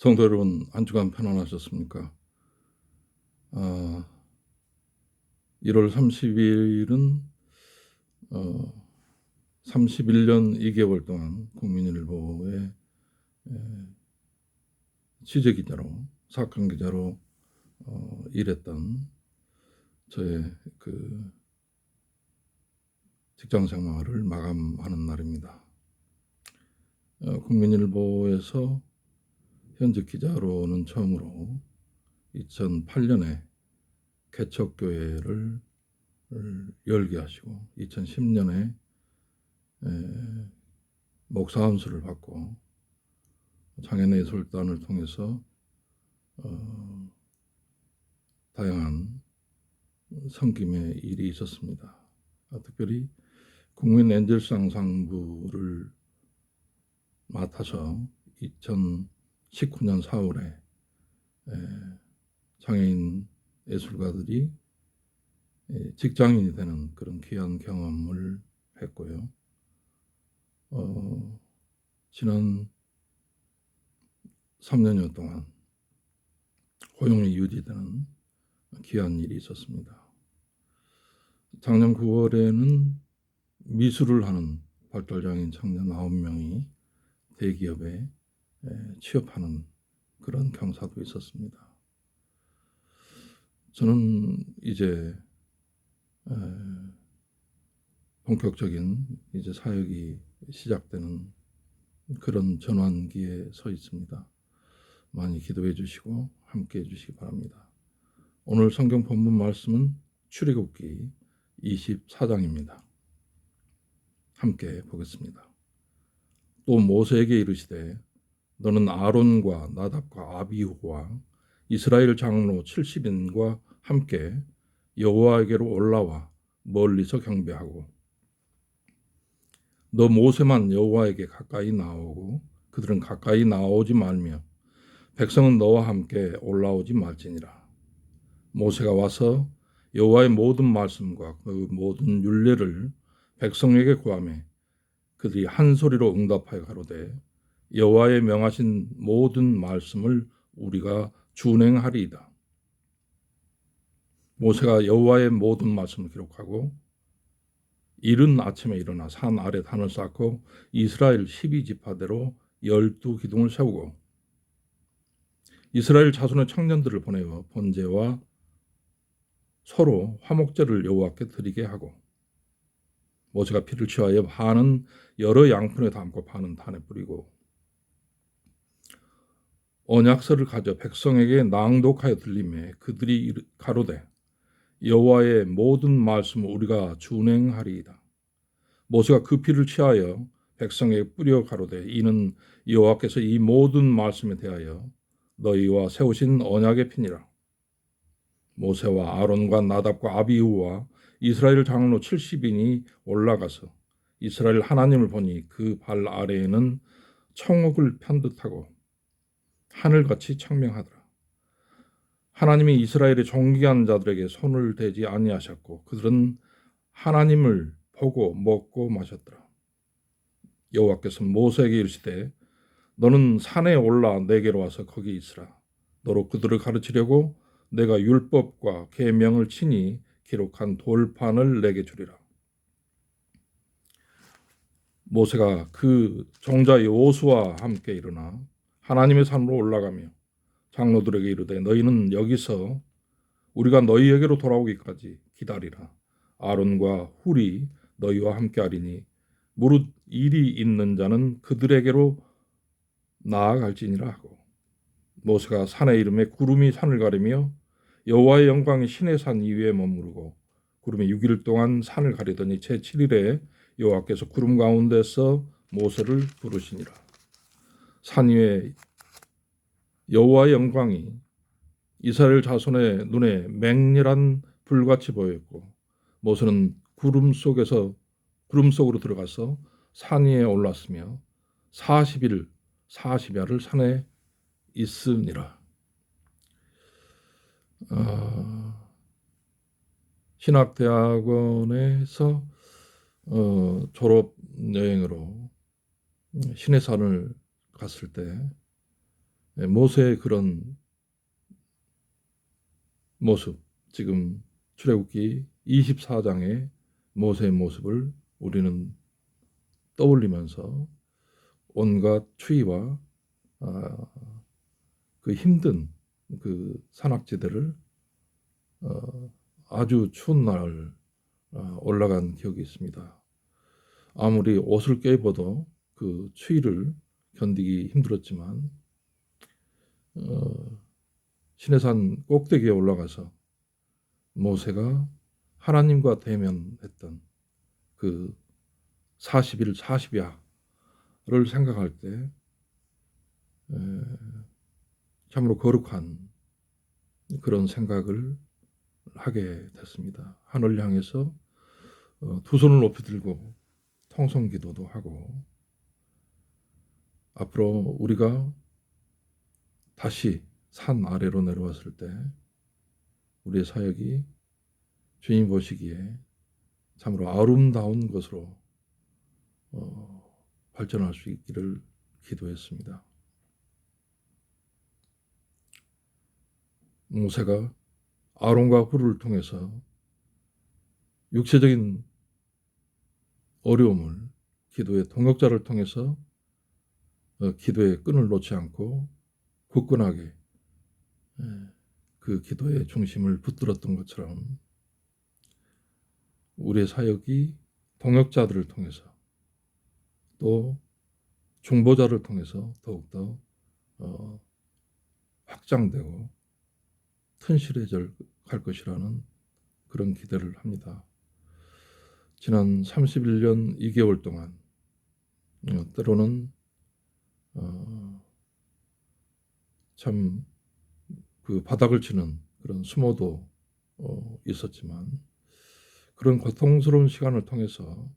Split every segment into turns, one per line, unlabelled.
성도 여러분, 한 주간 편안하셨습니까? 아, 1월 30일은 어, 31년 2개월 동안 국민일보에 에, 취재 기자로, 사건 기자로 어, 일했던 저의 그 직장 생활을 마감하는 날입니다. 어, 국민일보에서 현직 기자로는 처음으로 2008년에 개척교회를 열게 하시고 2010년에 목사 함수를 받고 장애예술단을 통해서 어, 다양한 섬김의 일이 있었습니다. 아, 특별히 국민 엔젤상 상부를 맡아서 2019년 4월에 장애인 예술가들이 직장인이 되는 그런 귀한 경험을 했고요. 어, 지난 3년여 동안 고용이 유지되는 귀한 일이 있었습니다. 작년 9월에는 미술을 하는 발달장애인 청년 9명이 대기업에 취업하는 그런 경사도 있었습니다. 저는 이제 본격적인 이제 사역이 시작되는 그런 전환기에 서 있습니다. 많이 기도해 주시고 함께 해 주시기 바랍니다. 오늘 성경 본문 말씀은 출애굽기 24장입니다. 함께 보겠습니다. 또 모세에게 이르시되 너는 아론과 나답과 아비후와 이스라엘 장로 70인과 함께 여호와에게로 올라와 멀리서 경배하고 너 모세만 여호와에게 가까이 나오고 그들은 가까이 나오지 말며 백성은 너와 함께 올라오지 말지니라. 모세가 와서 여호와의 모든 말씀과 그 모든 율례를 백성에게 구하매 그들이 한 소리로 응답하여 가로되 여호와의 명하신 모든 말씀을 우리가 준행하리이다. 모세가 여호와의 모든 말씀을 기록하고 이른 아침에 일어나 산 아래 단을 쌓고 이스라엘 12지파대로 열두 기둥을 세우고 이스라엘 자손의 청년들을 보내어 번제와 서로 화목제를 여호와께 드리게 하고 모세가 피를 취하여 반은 여러 양푼에 담고 반은 단에 뿌리고 언약서를 가져 백성에게 낭독하여 들림에 그들이 가로되 여호와의 모든 말씀을 우리가 준행하리이다. 모세가 그 피를 취하여 백성에게 뿌려 가로되 이는 여호와께서 이 모든 말씀에 대하여 너희와 세우신 언약의 피니라. 모세와 아론과 나답과 아비우와 이스라엘 장로 70인이 올라가서 이스라엘 하나님을 보니 그 발 아래에는 청옥을 편듯하고 하늘같이 청명하더라. 하나님이 이스라엘의 존귀한 자들에게 손을 대지 아니하셨고 그들은 하나님을 보고 먹고 마셨더라. 여호와께서 모세에게 이르시되 너는 산에 올라 내게로 와서 거기 있으라. 너로 그들을 가르치려고 내가 율법과 계명을 친히 기록한 돌판을 내게 주리라. 모세가 그 종자 여호수와 함께 일어나 하나님의 산으로 올라가며 장로들에게 이르되 너희는 여기서 우리가 너희에게로 돌아오기까지 기다리라. 아론과 훌이 너희와 함께하리니 무릇 일이 있는 자는 그들에게로 나아갈지니라 하고 모세가 산의 이름에 구름이 산을 가리며 여호와의 영광이 신의 산 위에 머무르고 구름이 6일 동안 산을 가리더니 제 7일에 여호와께서 구름 가운데서 모세를 부르시니라. 산 위에 여호와의 영광이 이스라엘 자손의 눈에 맹렬한 불같이 보였고 모세는 구름 속에서 구름 속으로 들어가서 산 위에 올랐으며 40일 40야를 산에 있으니라. 어, 신학대학원에서 어, 졸업 여행으로 신해산을 갔을 때 예, 모세의 그런 모습, 지금 출애굽기 24장의 모세의 모습을 우리는 떠올리면서 온갖 추위와 아, 그 힘든 그 산악지대를 어, 아주 추운 날 어, 올라간 기억이 있습니다. 아무리 옷을 껴입어도 그 추위를 견디기 힘들었지만 어, 시내산 꼭대기에 올라가서 모세가 하나님과 대면했던 그 40일 40야를 생각할 때 에, 참으로 거룩한 그런 생각을 하게 됐습니다. 하늘 향해서 어, 두 손을 높이 들고 통성 기도도 하고 앞으로 우리가 다시 산 아래로 내려왔을 때 우리의 사역이 주님 보시기에 참으로 아름다운 것으로 어, 발전할 수 있기를 기도했습니다. 모세가 아론과 후를 통해서 육체적인 어려움을 기도의 동역자를 통해서 어, 기도의 끈을 놓지 않고 굳건하게 예, 그 기도의 중심을 붙들었던 것처럼 우리의 사역이 동역자들을 통해서 또 중보자를 통해서 더욱더 어, 확장되고 튼실해질 갈 것이라는 그런 기대를 합니다. 지난 31년 2개월 동안 어, 때로는 어, 참 그 바닥을 치는 그런 수모도 어, 있었지만 그런 고통스러운 시간을 통해서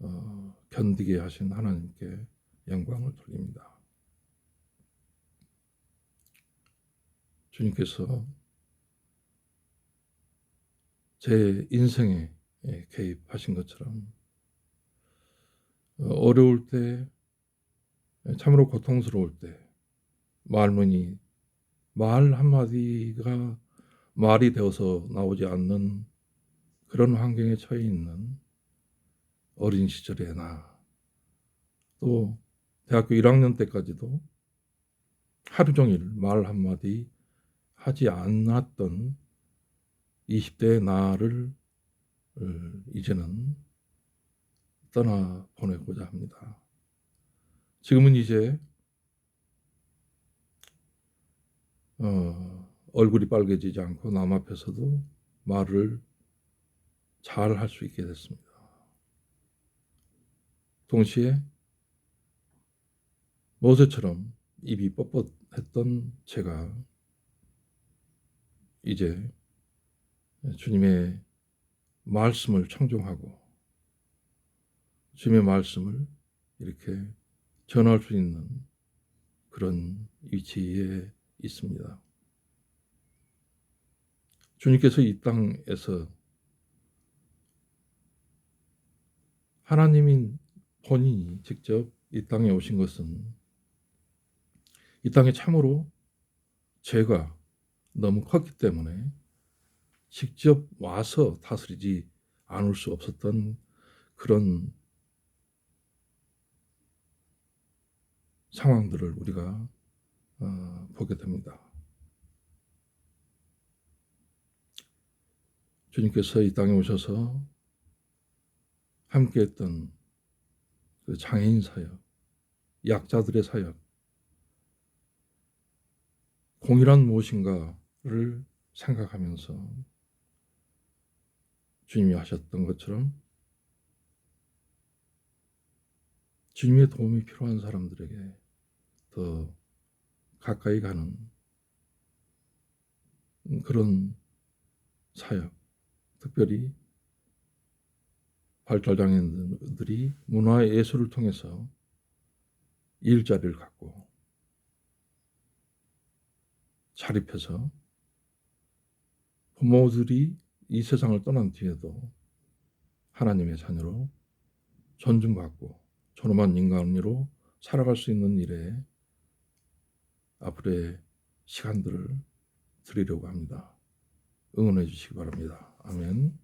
어, 견디게 하신 하나님께 영광을 돌립니다. 주님께서 제 인생에 개입하신 것처럼 어, 어려울 때 참으로 고통스러울 때 말문이 말 한마디가 말이 되어서 나오지 않는 그런 환경에 처해 있는 어린 시절의 나, 또 대학교 1학년 때까지도 하루 종일 말 한마디 하지 않았던 20대의 나를 어, 이제는 떠나 보내고자 합니다. 지금은 이제 어, 얼굴이 빨개지지 않고 남 앞에서도 말을 잘 할 수 있게 됐습니다. 동시에 모세처럼 입이 뻣뻣했던 제가 이제 주님의 말씀을 청종하고 주님의 말씀을 이렇게 전할 수 있는 그런 위치에 있습니다. 주님께서 이 땅에서 하나님인 본인이 직접 이 땅에 오신 것은 이 땅에 참으로 죄가 너무 컸기 때문에 직접 와서 다스리지 않을 수 없었던 그런 상황들을 우리가 어, 보게 됩니다. 주님께서 이 땅에 오셔서 함께했던 그 장애인 사역, 약자들의 사역, 공이란 무엇인가를 생각하면서 주님이 하셨던 것처럼 주님의 도움이 필요한 사람들에게 더 가까이 가는 그런 사역, 특별히 발달장애인들이 문화 예술을 통해서 일자리를 갖고 자립해서 부모들이 이 세상을 떠난 뒤에도 하나님의 자녀로 존중받고 존엄한 인간으로 살아갈 수 있는 일에 앞으로의 시간들을 드리려고 합니다. 응원해 주시기 바랍니다. 아멘.